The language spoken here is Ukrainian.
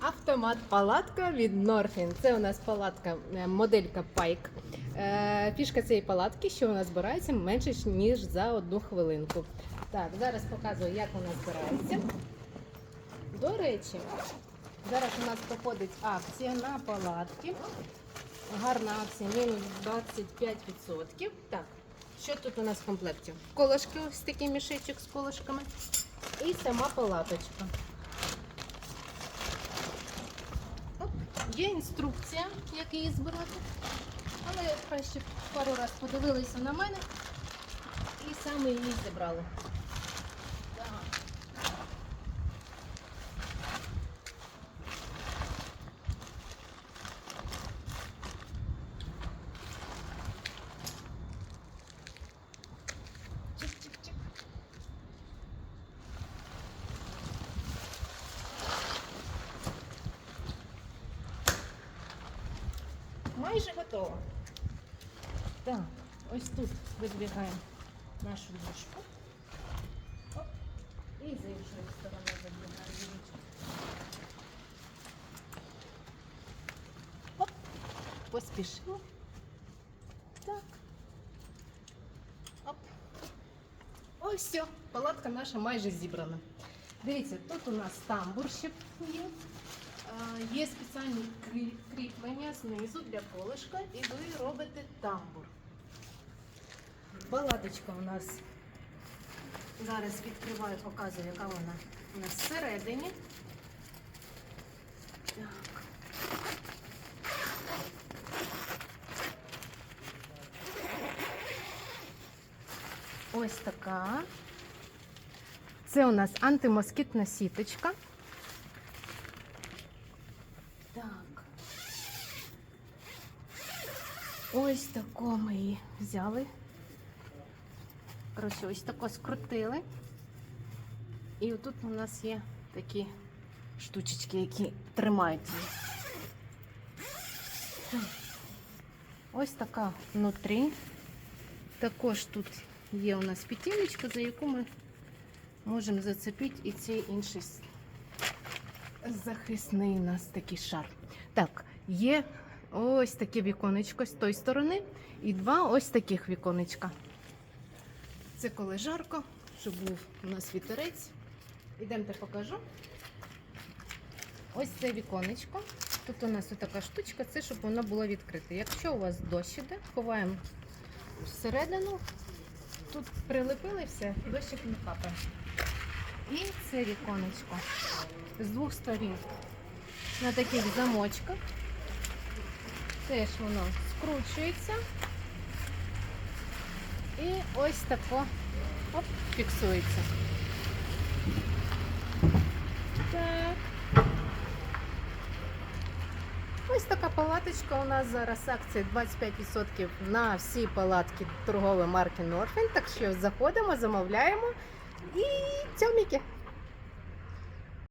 Автомат палатка від Norfin. Це у нас палатка е, моделька Pike. Е, Фішка цієї палатки, що вона збирається менше ніж за одну хвилинку. Так, зараз показую, як вона збирається. До речі, зараз у нас проходить акція на палатки. Гарна акція, мінус 25%. Так, що тут у нас в комплекті? Колошки, ось такий мішечок з колошками. І сама палаточка. Є інструкція, як її збирати. Але краще пару разів подивилися на мене і саме її зібрали. Майже готово. Так, ось тут видвигаємо нашу дошку. Оп. І з іншої сторони видвигаємо дужечку. Оп. Поспішимо. Так. Оп. Ось все, палатка наша майже зібрана. Дивіться, тут у нас тамбур ще є. А, Є спеціальні кріплення знизу для колишка, і ви робите тамбур. Баладочка у нас зараз відкриваю, показую, яка вона у нас всередині. Так. Ось така. Це у нас антимоскітна сіточка. Так. Ось тако ми її взяли. Коротше, ось тако скрутили. І отут у нас є такі штучечки, які тримають її. Ось така внутрі. Також тут є у нас петелечка, за яку ми можемо зацепити і цей інший захисний у нас такий шар. Так, є ось таке віконечко з тої сторони і два ось таких віконечка. Це коли жарко, щоб був у нас вітерець. Ідемте покажу. Ось це віконечко. Тут у нас така штучка, це щоб воно було відкрите. Якщо у вас дощ іде, ховаємо всередину. Тут прилепили все, дощик не капає. І це віконечко з двох сторін на таких замочках. Теж воно скручується. І ось тако оп, фіксується. Так. Ось така палаточка. У нас зараз акція 25% на всі палатки торгової марки Норфін. Так що заходимо, замовляємо і цьоміки.